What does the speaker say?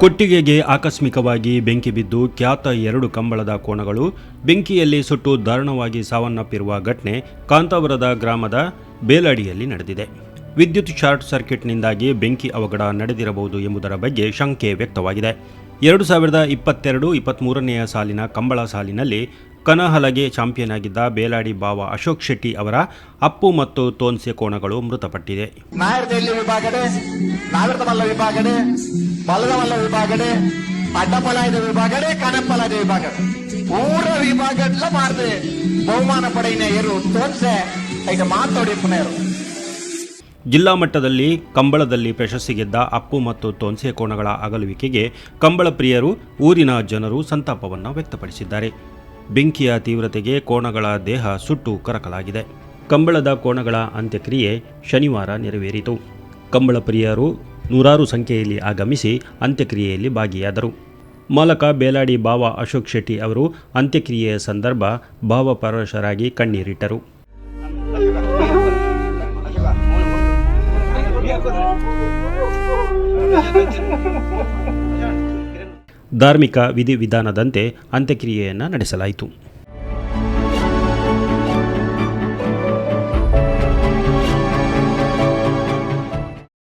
ಕೊಟ್ಟಿಗೆಗೆ ಆಕಸ್ಮಿಕವಾಗಿ ಬೆಂಕಿ ಬಿದ್ದು ಖ್ಯಾತ ಎರಡು ಕಂಬಳದ ಕೋಣಗಳು, ಬೆಂಕಿಯಲ್ಲಿ ಸುಟ್ಟು ದಾರುಣವಾಗಿ ಸಾವನ್ನಪ್ಪಿರುವ ಘಟನೆ ಕಾಂತಾವರದ ಗ್ರಾಮದ ಬೇಲಡಿಯಲ್ಲಿ ನಡೆದಿದೆ. ವಿದ್ಯುತ್ ಶಾರ್ಟ್ ಸರ್ಕ್ಯೂಟ್ನಿಂದಾಗಿ ಬೆಂಕಿ ಅವಘಡ ನಡೆದಿರಬಹುದು ಎಂಬುದರ ಬಗ್ಗೆ ಶಂಕೆ ವ್ಯಕ್ತವಾಗಿದೆ. ಎರಡು ಸಾವಿರದ ಇಪ್ಪತ್ತೆರಡು ಇಪ್ಪತ್ತ್ಮೂರನೆಯ ಸಾಲಿನ ಕಂಬಳ ಸಾಲಿನಲ್ಲಿ ಕನಹಲಗೆ ಚಾಂಪಿಯನ್ ಆಗಿದ್ದ ಬೇಲಾಡಿ ಬಾವ ಅಶೋಕ್ ಶೆಟ್ಟಿ ಅವರ ಅಪ್ಪು ಮತ್ತು ತೋನ್ಸೆ ಕೋಣಗಳು ಮೃತಪಟ್ಟಿದೆ. ಜಿಲ್ಲಾ ಮಟ್ಟದಲ್ಲಿ ಕಂಬಳದಲ್ಲಿ ಪ್ರಶಸ್ತಿ ಗೆದ್ದ ಅಪ್ಪು ಮತ್ತು ತೋನ್ಸೆ ಕೋಣಗಳ ಅಗಲುವಿಕೆಗೆ ಕಂಬಳ ಪ್ರಿಯರು ಊರಿನ ಜನರು ಸಂತಾಪವನ್ನು ವ್ಯಕ್ತಪಡಿಸಿದ್ದಾರೆ. ಬೆಂಕಿಯ ತೀವ್ರತೆಗೆ ಕೋಣಗಳ ದೇಹ ಸುಟ್ಟು ಕರಕಲಾಗಿದೆ. ಕಂಬಳದ ಕೋಣಗಳ ಅಂತ್ಯಕ್ರಿಯೆ ಶನಿವಾರ ನೆರವೇರಿತು. ಕಂಬಳ ಪ್ರಿಯರು ನೂರಾರು ಸಂಖ್ಯೆಯಲ್ಲಿ ಆಗಮಿಸಿ ಅಂತ್ಯಕ್ರಿಯೆಯಲ್ಲಿ ಭಾಗಿಯಾದರು. ಮಾಲಕ ಬೇಲಾಡಿ ಬಾವ ಅಶೋಕ್ ಶೆಟ್ಟಿ ಅವರು ಅಂತ್ಯಕ್ರಿಯೆಯ ಸಂದರ್ಭ ಭಾವಪರವಶರಾಗಿ ಕಣ್ಣೀರಿಟ್ಟರು. ಧಾರ್ಮಿಕ ವಿಧಿವಿಧಾನದಂತೆ ಅಂತ್ಯಕ್ರಿಯೆಯನ್ನು ನಡೆಸಲಾಯಿತು.